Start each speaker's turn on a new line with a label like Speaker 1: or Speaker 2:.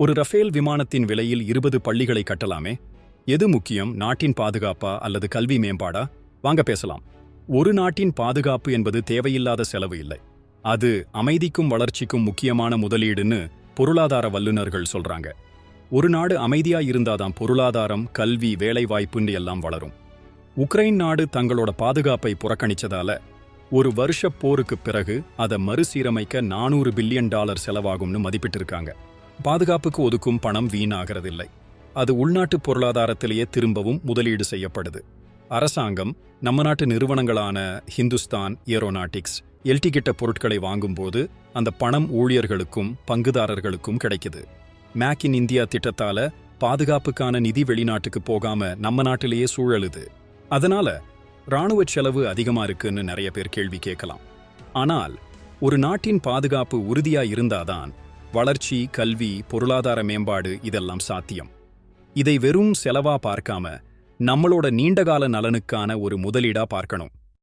Speaker 1: ஒரு ரஃபேல் விமானத்தின் விலையில் இருபது பள்ளிகளை கட்டலாமே? எது முக்கியம் நாட்டின் பாதுகாப்பா அல்லது கல்வி மேம்பாடா? வாங்க பேசலாம். ஒரு நாட்டின் பாதுகாப்பு என்பது தேவையில்லாத செலவு இல்லை. அது அமைதிக்கும் வளர்ச்சிக்கும் முக்கியமான முதலீடுன்னு பொருளாதார வல்லுநர்கள் சொல்றாங்க. ஒரு நாடு அமைதியா இருந்தாதான் பொருளாதாரம் கல்வி வேலைவாய்ப்புன்னு எல்லாம் வளரும். உக்ரைன் நாடு தங்களோட பாதுகாப்பை புறக்கணிச்சதால ஒரு வருஷ போருக்குப் பிறகு அதை மறுசீரமைக்க நானூறு பில்லியன் டாலர் செலவாகும்னு மதிப்பிட்டிருக்காங்க. பாதுகாப்புக்கு ஒதுக்கும் பணம் வீணாகிறதில்லை. அது உள்நாட்டு பொருளாதாரத்திலேயே திரும்பவும் முதலீடு செய்யப்படுது. அரசாங்கம் நம்ம நாட்டு நிறுவனங்களான ஹிந்துஸ்தான் ஏரோநாட்டிக்ஸ் எல்டிகிட்ட பொருட்களை வாங்கும்போது அந்த பணம் ஊழியர்களுக்கும் பங்குதாரர்களுக்கும் கிடைக்குது. மேக் இன் இந்தியா திட்டத்தால பாதுகாப்புக்கான நிதி வெளிநாட்டுக்கு போகாம நம்ம நாட்டிலேயே சூழலுது. அதனால இராணுவ செலவு அதிகமா இருக்குன்னு நிறைய பேர் கேள்வி கேட்கலாம். ஆனால் ஒரு நாட்டின் பாதுகாப்பு உறுதியா இருந்தாதான் வளர்ச்சி கல்வி பொருளாதார மேம்பாடு இதெல்லாம் சாத்தியம். இதை வெறும் செலவா பார்க்காம நம்மளோட நீண்டகால நலனுக்கான ஒரு முதலீடா பார்க்கணும்.